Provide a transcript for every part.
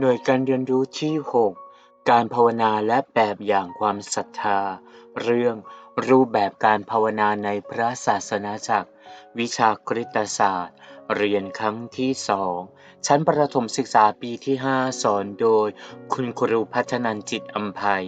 หน่วยการเรียนรู้ที่ 6 การภาวนาและแบบอย่างความศรัทธา เรื่องรูปแบบการภาวนาในพระศาสนาจักร วิชาคริตศาสตร์ เรียนครั้งที่สองชั้นประถมศึกษาปีที่ 5 สอนโดย คุณครูพัฒนันจิตอัมภัย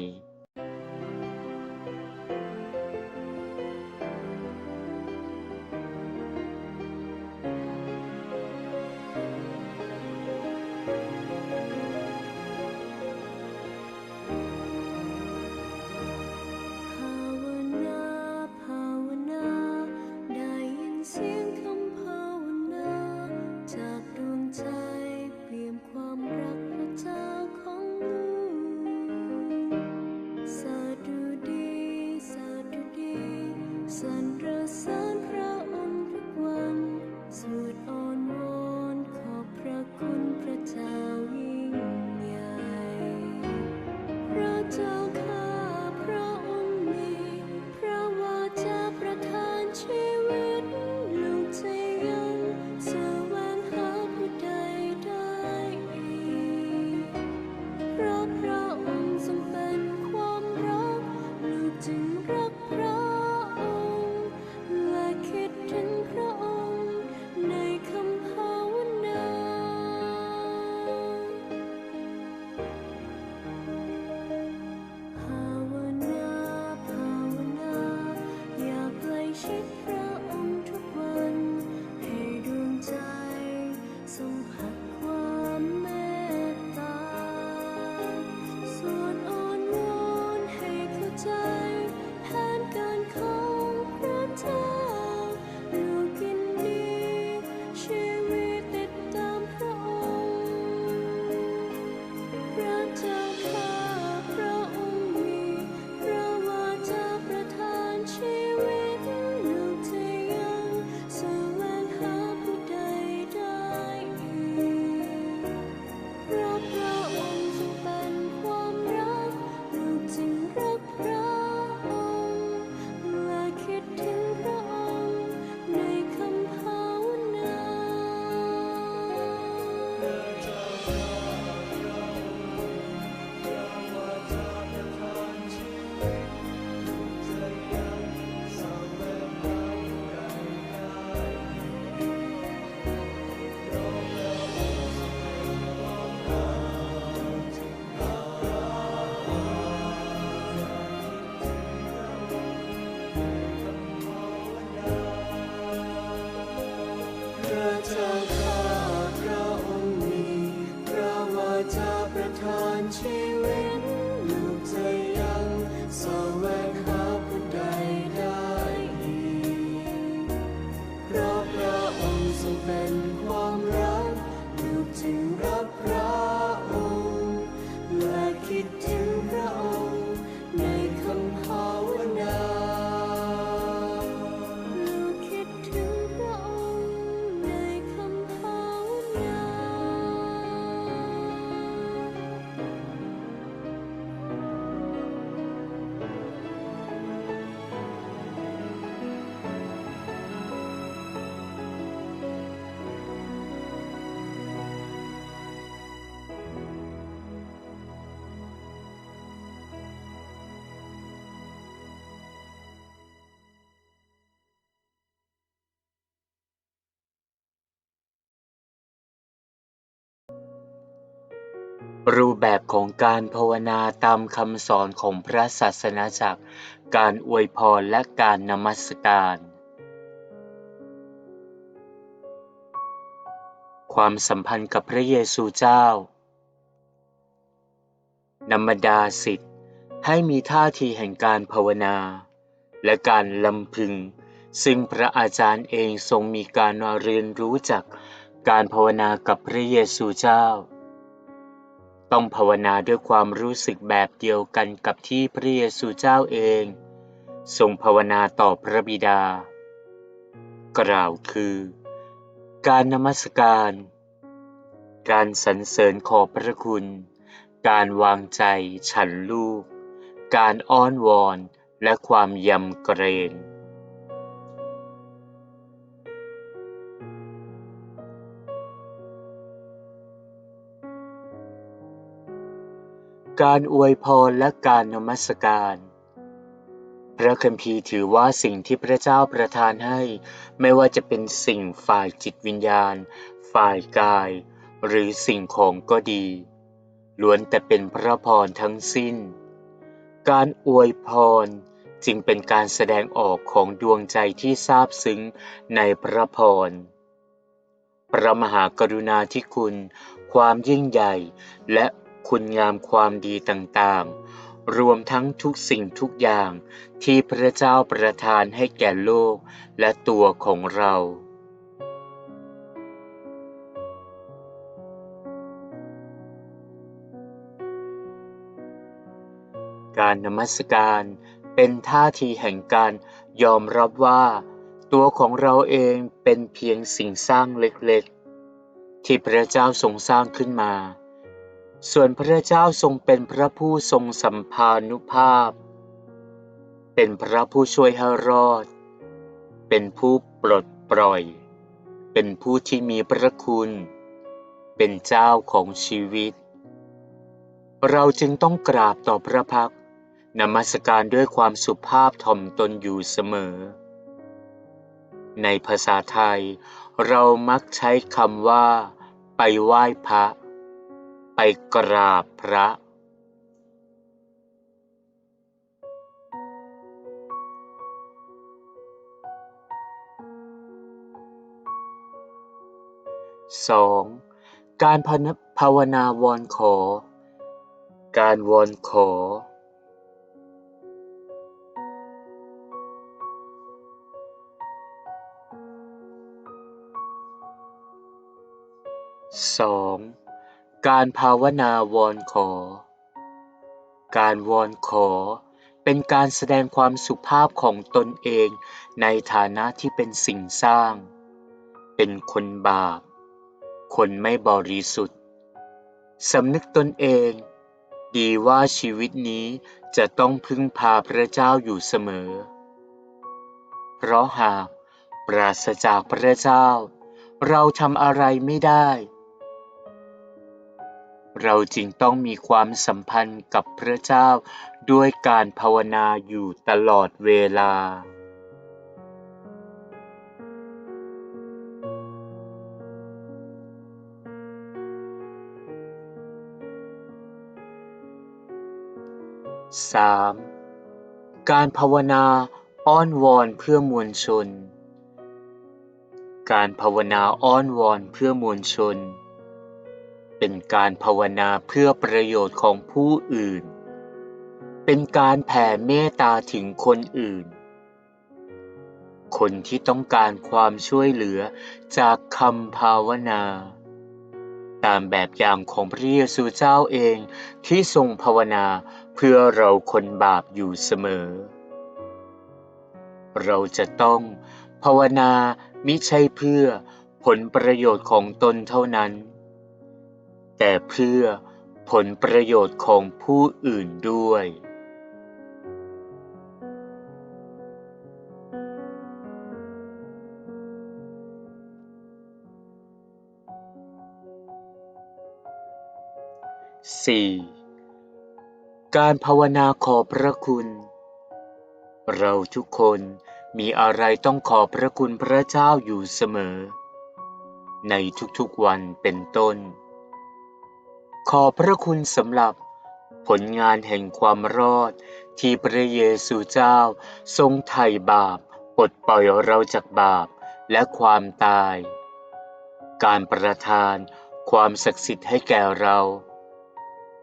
รูปแบบของการภาวนาตามคำสอนของพระศาสนาจักร การอวยพรและการนมัสการ ความสัมพันธ์กับพระเยซูเจ้านำบรรดาสิทธิ์ให้มีท่าทีแห่งการภาวนา และการลำพึง ซึ่งพระอาจารย์เองทรงมีการเรียนรู้จากการภาวนากับพระเยซูเจ้า ต้องภาวนาด้วยความรู้สึกแบบเดียวกันกับที่พระเยซูเจ้าเองทรงภาวนาต่อพระบิดา กล่าวคือ การนมัสการ การสรรเสริญขอบพระคุณ การวางใจฉันลูก การอ้อนวอนและความยำเกรง การอวยพรและการนมัสการ พระคัมภีร์ถือว่าสิ่งที่พระเจ้าประทานให้ ไม่ว่าจะเป็นสิ่งฝ่ายจิตวิญญาณ ฝ่ายกาย หรือสิ่งของก็ดี ล้วนแต่เป็นพระพรทั้งสิ้น การอวยพรจึงเป็นการแสดงออกของดวงใจที่ซาบซึ้งในพระพร พระมหากรุณาธิคุณ ความยิ่งใหญ่และ คุณงามความดีต่างๆ รวมทั้งทุกสิ่งทุกอย่างที่พระเจ้าประทานให้แก่โลกและตัวของเรา การนมัสการเป็นท่าทีแห่งการยอมรับว่า ตัวของเราเองเป็นเพียงสิ่งสร้างเล็กๆ ที่พระเจ้าทรงสร้างขึ้นมา ส่วนพระเจ้าทรงเป็นพระผู้ทรงสัมภานุภาพ เป็นพระผู้ช่วยให้รอด เป็นผู้ปลดปล่อย เป็นผู้ที่มีพระคุณ เป็นเจ้าของชีวิต เราจึงต้องกราบต่อพระพักนมัสการด้วยความสุภาพถ่อมตนอยู่เสมอ ในภาษาไทย เรามักใช้คำว่า ไปไหว้พระ ไปกราบพระสองการภาวนาวอนขอ การวอนขอสอง การภาวนาวอนขอ การวอนขอ เป็นการแสดงความสุภาพของตนเองในฐานะที่เป็นสิ่งสร้าง เป็นคนบาป คนไม่บริสุทธิ์สำนึกตนเอง ดีว่าชีวิตนี้จะต้องพึ่งพาพระเจ้าอยู่เสมอ เพราะหากปราศจากพระเจ้า เราทำอะไรไม่ได้ เราจึงต้องมีความสัมพันธ์กับพระเจ้าด้วยการภาวนาอยู่ตลอดเวลา 3. การภาวนาอ้อนวอนเพื่อมวลชน การภาวนาอ้อนวอนเพื่อมวลชน เป็นการภาวนาเพื่อประโยชน์ของผู้อื่น เป็นการแผ่เมตตาถึงคนอื่น คนที่ต้องการความช่วยเหลือจากคำภาวนา ตามแบบอย่างของพระเยซูเจ้าเองที่ทรงภาวนาเพื่อเราคนบาปอยู่เสมอ เราจะต้องภาวนามิใช่เพื่อผลประโยชน์ของตนเท่านั้น แต่เพื่อผลประโยชน์ของผู้อื่นด้วย 4. การภาวนาขอพระคุณ เราทุกคนมีอะไรต้องขอพระคุณพระเจ้าอยู่เสมอ ในทุกๆวันเป็นต้น ขอพระคุณสำหรับผลงานแห่งความรอด ที่พระเยซูเจ้า ทรงไถ่บาปปลดปล่อยเราจากบาปและความตาย การประทานความศักดิ์สิทธิ์ให้แก่เรา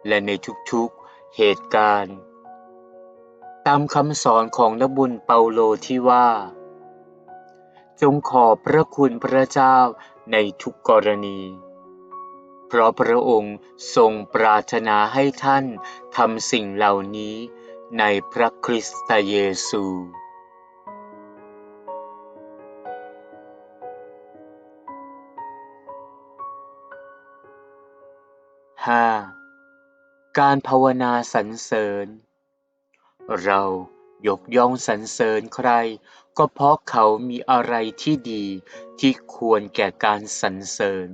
และในทุกๆเหตุการณ์ ตามคำสอนของนบุญเปาโลที่ว่า จงขอบพระคุณพระเจ้าในทุกกรณี เพราะพระองค์ทรงปรารถนาให้ท่านทำสิ่งเหล่านี้ในพระคริสตเยซู 5. การภาวนาสรรเสริญ เรายกย่องสรรเสริญใคร ก็เพราะเขามีอะไรที่ดีที่ควรแก่การสรรเสริญ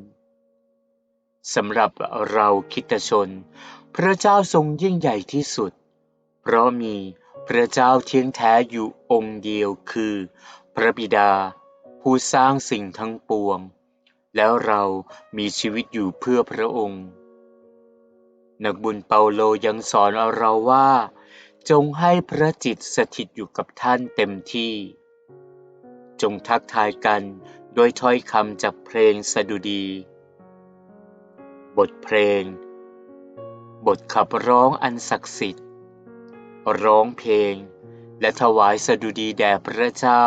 สำหรับเราคิดชน พระเจ้าทรงยิ่งใหญ่ที่สุด เพราะมีพระเจ้าเที่ยงแท้อยู่องค์เดียวคือ พระบิดา ผู้สร้างสิ่งทั้งปวง แล้วเรามีชีวิตอยู่เพื่อพระองค์ นักบุญเปาโลยังสอนเราว่า จงให้พระจิตสถิตอยู่กับท่านเต็มที่ จงทักทายกันโดยถ้อยคำจากเพลงสดุดี บทเพลง บทขับร้องอันศักดิ์สิทธิ์ ร้องเพลง และถวายสดุดีแด่พระเจ้า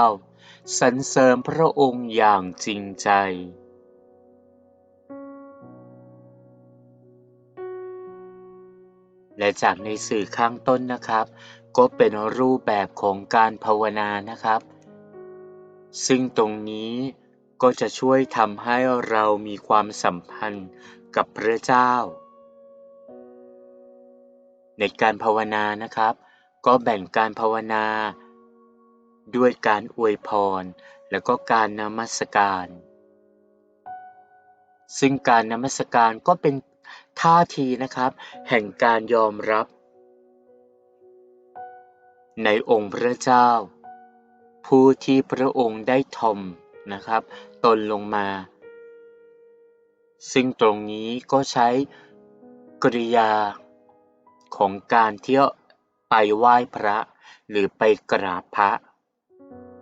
สรรเสริมพระองค์อย่างจริงใจและจากในสื่อข้างต้นนะครับ ก็เป็นรูปแบบของการภาวนานะครับ ซึ่งตรงนี้ก็จะช่วยทำให้เรามีความสัมพันธ์ กับพระเจ้า ในการภาวนานะครับ ก็แบ่งการภาวนา ด้วยการอวยพร แล้วก็การนมัสการ ซึ่งการนมัสการก็เป็นท่าทีนะครับ แห่งการยอมรับ ในองค์พระเจ้า ผู้ที่พระองค์ได้ทอมนะครับ ตนลงมา ซึ่งตรงนี้ก็ใช้กริยาของการเที่ยวไปไหว้พระ หรือไปกราบพระ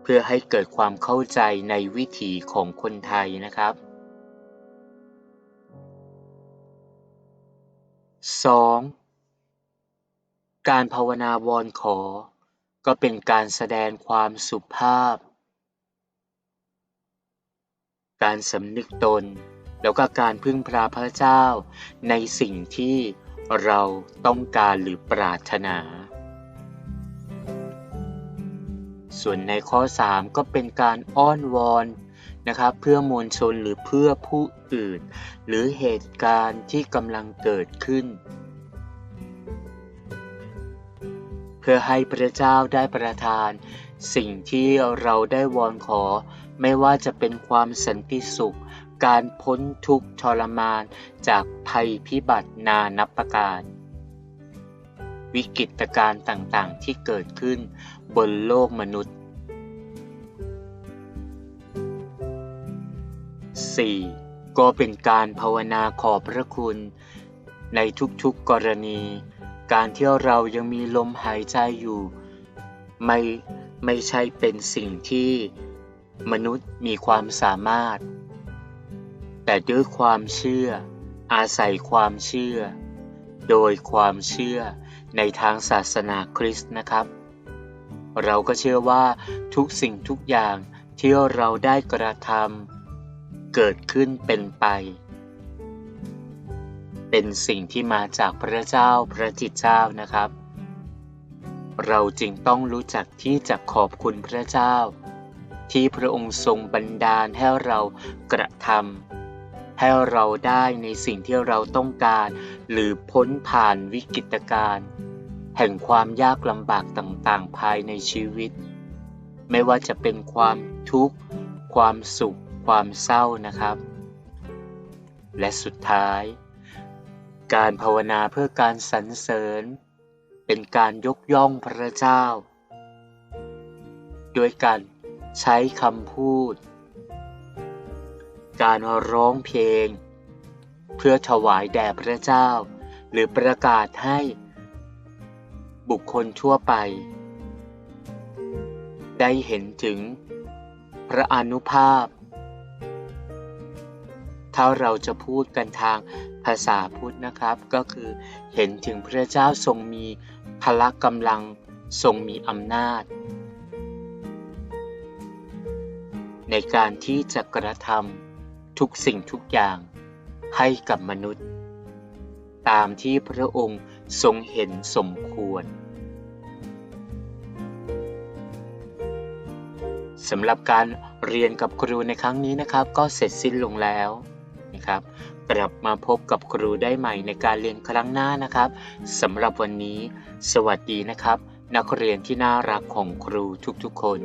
เพื่อให้เกิดความเข้าใจในวิถีของคนไทยนะครับ 2. การภาวนาวอนขอ ก็เป็นการแสดงความสุภาพ การสำนึกตน แล้วก็การพึ่งพาพระเจ้า ในสิ่งที่เราต้องการหรือปรารถนา ส่วนในข้อ 3 ก็เป็นการอ้อนวอนนะครับเพื่อมวลชนหรือเพื่อผู้อื่น หรือเหตุการณ์ที่กำลังเกิดขึ้น เพื่อให้พระเจ้าได้ประทาน สิ่งที่เราได้วอนขอ ไม่ว่าจะเป็นความสันติสุข การพ้นทุกข์ทรมานจากภัยพิบัตินานับประการ วิกฤตการณ์ต่างๆที่เกิดขึ้นบนโลกมนุษย์ 4. ก็เป็นการภาวนาขอบพระคุณ ในทุกๆกรณี การที่เรายังมีลมหายใจอยู่ ไม่ไม่ใช่เป็นสิ่งที่มนุษย์มีความสามารถ แต่ด้วยความเชื่อ อาศัยความเชื่อ โดยความเชื่อในทางศาสนาคริสต์นะครับ เราก็เชื่อว่าทุกสิ่งทุกอย่างที่เราได้กระทำเกิดขึ้นเป็นไป เป็นสิ่งที่มาจากพระเจ้าพระจิตเจ้านะครับ เราจึงต้องรู้จักที่จะขอบคุณพระเจ้า ที่พระองค์ทรงบันดาลให้เรากระทำ ให้เราได้ในสิ่งที่เราต้องการ หรือพ้นผ่านวิกฤตการณ์แห่งความยากลำบากต่างๆ ภายในชีวิต ไม่ว่าจะเป็นความทุกข์ ความสุข ความเศร้านะครับ และสุดท้าย การภาวนาเพื่อการสรรเสริญ เป็นการยกย่องพระเจ้าด้วยการใช้คำพูด การร้องเพลง เพื่อถวายแด่พระเจ้า หรือประกาศให้ บุคคลทั่วไป ได้เห็นถึง พระอนุภาพ ถ้าเราจะพูดกันทางภาษาพุทธนะครับ ก็คือเห็นถึงพระเจ้าทรงมีพละกำลังทรงมีอำนาจ ในการที่จะกระทำ ทุกสิ่งทุกอย่างให้กับมนุษย์ ตามที่พระองค์ทรงเห็นสมควรสำหรับการเรียนกับครูในครั้งนี้นะครับ ก็เสร็จสิ้นลงแล้วนะครับ กลับมาพบกับครูได้ใหม่ในการเรียนครั้งหน้านะครับสำหรับวันนี้ สวัสดีนะครับ นักเรียนที่น่ารักของครูทุกๆคน